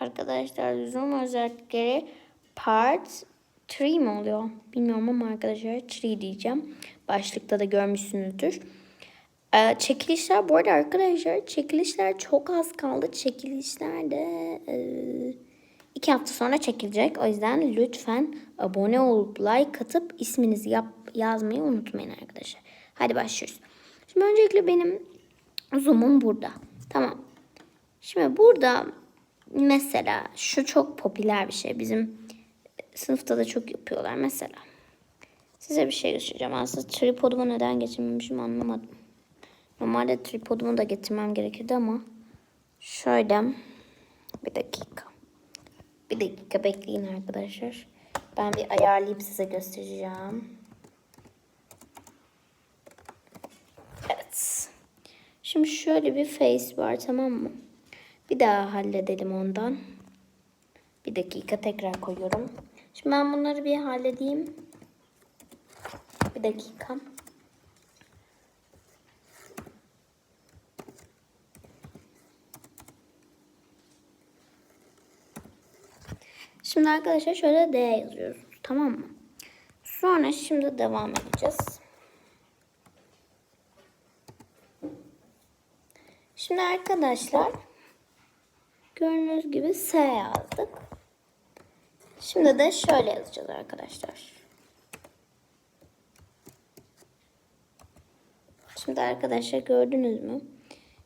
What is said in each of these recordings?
Arkadaşlar zoom özellikleri part 3 mi oluyor? Bilmiyorum ama arkadaşlar 3 diyeceğim. Başlıkta da görmüşsünüzdür. Ee, çekilişler bu arada arkadaşlar çekilişler çok az kaldı. Çekilişler de e, iki hafta sonra çekilecek. O yüzden lütfen abone olup like atıp isminizi yap, yazmayı unutmayın arkadaşlar. Hadi başlıyoruz. Şimdi öncelikle benim zoom'um burada. Tamam. Şimdi burada mesela şu çok popüler bir şey. Bizim sınıfta da çok yapıyorlar mesela. Size bir şey göstereceğim. Aslında tripodumu neden getirmemişim anlamadım. Normalde tripodumu da getirmem gerekirdi ama şöyle bir dakika. Bir dakika bekleyin arkadaşlar. Ben bir ayarlayıp size göstereceğim. Evet. Şimdi şöyle bir face var tamam mı? Bir daha halledelim ondan. Bir dakika tekrar koyuyorum. Şimdi ben bunları bir halledeyim. Bir dakika. Şimdi arkadaşlar şöyle D yazıyoruz. Tamam mı? Sonra şimdi devam edeceğiz. Şimdi arkadaşlar gördüğünüz gibi S yazdık. Şimdi de şöyle yazacağız arkadaşlar. Şimdi arkadaşlar gördünüz mü?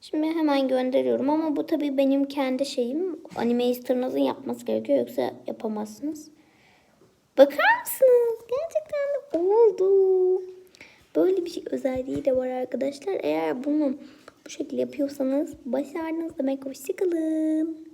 Şimdi hemen gönderiyorum ama bu tabii benim kendi şeyim. Animator'ınızın yapması gerekiyor yoksa yapamazsınız. Bakar mısınız? Gerçekten oldu. Böyle bir şey özelliği de var arkadaşlar. Eğer bunu bu şekilde yapıyorsanız başardınız demek. Hoşçakalın.